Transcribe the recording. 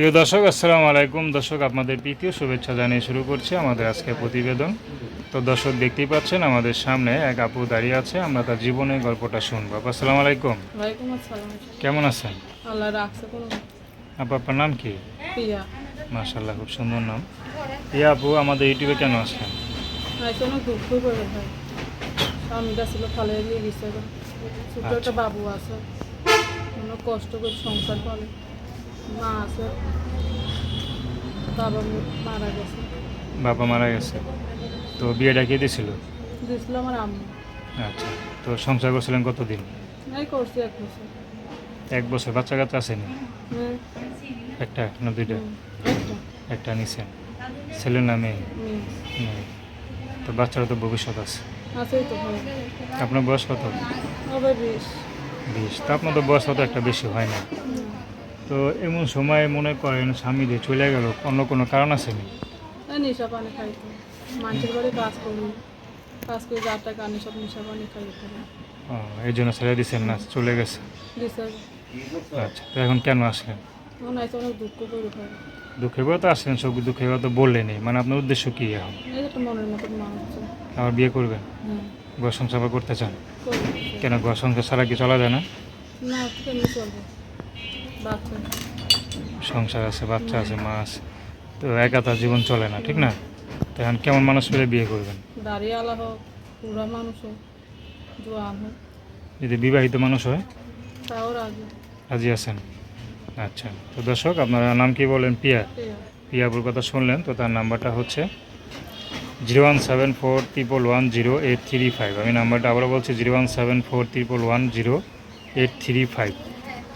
প্রিয় দর্শক আসসালামু আলাইকুম। দর্শক আপনাদের প্রীতীয় শুভেচ্ছা জানিয়ে শুরু করছি আমাদের আজকে প্রতিবেদন। তো দর্শক দেখতেই পাচ্ছেন আমাদের সামনে এক আপু দাঁড়িয়ে আছে আমরা তার জীবনের গল্পটা শুনব। আপু আসসালামু আলাইকুম। কেমন আছেন? আপু আপনার নাম কি? মাশাল্লাহ খুব সুন্দর নাম। ইয়া আপু আমাদের ইউটিউবে কেন আসলেন? একটা বাবু আছে। কষ্ট করে সংসার করে মা আছে। বাবা মারা গেছে। বাবা মারা গেছে। তো বিয়েটা কে দিয়েছিল? দিয়েছিল আমার আম্মু। আচ্ছা তো সংসার করছিলেন কতদিন? এই করছি এক বছর। এক বছর বাচ্চা কাচ্চা আসেনি একটা না দুইটা? একটা। নিছেন ছেলের নামে মেয়ে। তো বাচ্চারা তো ভবিষ্যৎ আছে। আপনার বয়স কত? বিশ। তা আপনার তো বয়স কত একটা বেশি হয় না। তো এমন সময় মনে করেন স্বামী যে চলে গেল অন্য কোনো কারণ আছে নি এই নেশা পানি খাইতো মানুষের বাড়ি কাজ করি। কাজ করে যার টাকা আনি সব নেশা পানি খাই ও, এই জন্য ছেড়ে দিচ্ছেন না চলে গেছে? আচ্ছা তো এখন কেন আসলেন? মন আইসে অনেক দুঃখ করে দুঃখের কথা তো আসলেন সব দুঃখের কথা বললেনি মানে আপনার উদ্দেশ্য কী এখন? আবার বিয়ে করবেন? ঘর সংসার করতে চান? কেন ঘর সংসার ছাড়া কি চলা যায় না? সংসার আছে বাচ্চা আছে মা আছে তো একা তার জীবন চলে না ঠিক না? তো এখন কেমন মানুষ পেলে বিয়ে করবেন? দাঁড়িয়ে হোক পুরা মানুষ হোক জোয়ান হোক। যদি বিবাহিত মানুষ হয়? তাও রাজি। রাজি আছেন? আচ্ছা তো দর্শক আপনার নাম কি বলেন? পিয়া। ঠিক আছে। কথা শুনলেন তো তার নাম্বারটা হচ্ছে zero one seven four triple one zero eight three five. আমি নাম্বারটা আবারও বলছি zero one seven four triple one zero eight three five.